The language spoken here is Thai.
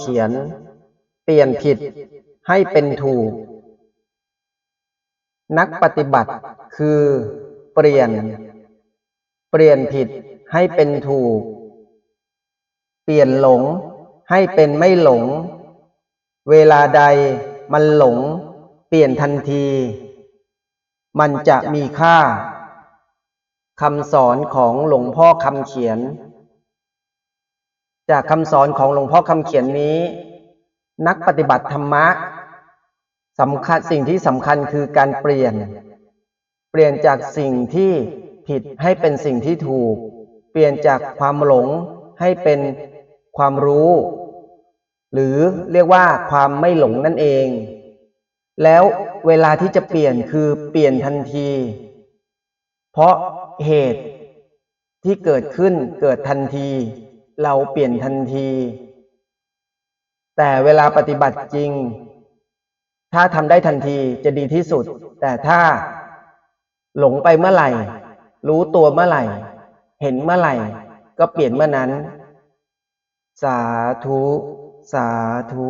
เขียน เปลี่ยนผิดให้เป็นถูก นักปฏิบัติคือเปลี่ยน เปลี่ยนผิดให้เป็นถูก เปลี่ยนหลงให้เป็นไม่หลง เวลาใดมันหลง เปลี่ยนทันที มันจะมีค่าคำสอนของหลวงพ่อคำเขียน จากคำสอนของหลวงพ่อคำเขียนนี้ นักปฏิบัติธรรมะสำคัญสิ่งที่สำคัญคือการเปลี่ยน เปลี่ยนจากสิ่งที่ผิดให้เป็นสิ่งที่ถูก เปลี่ยนจากความหลงให้เป็นความรู้ หรือเรียกว่าความไม่หลงนั่นเอง แล้วเวลาที่จะเปลี่ยนคือเปลี่ยนทันที เพราะเหตุที่เกิดขึ้นเกิดทันที เราเปลี่ยนทันที แต่เวลาปฏิบัติจริง ถ้าทำได้ทันทีจะดีที่สุด แต่ถ้าหลงไปเมื่อไหร่ รู้ตัวเมื่อไหร่ เห็นเมื่อไหร่ ก็เปลี่ยนเมื่อนั้น สาธุ สาธุ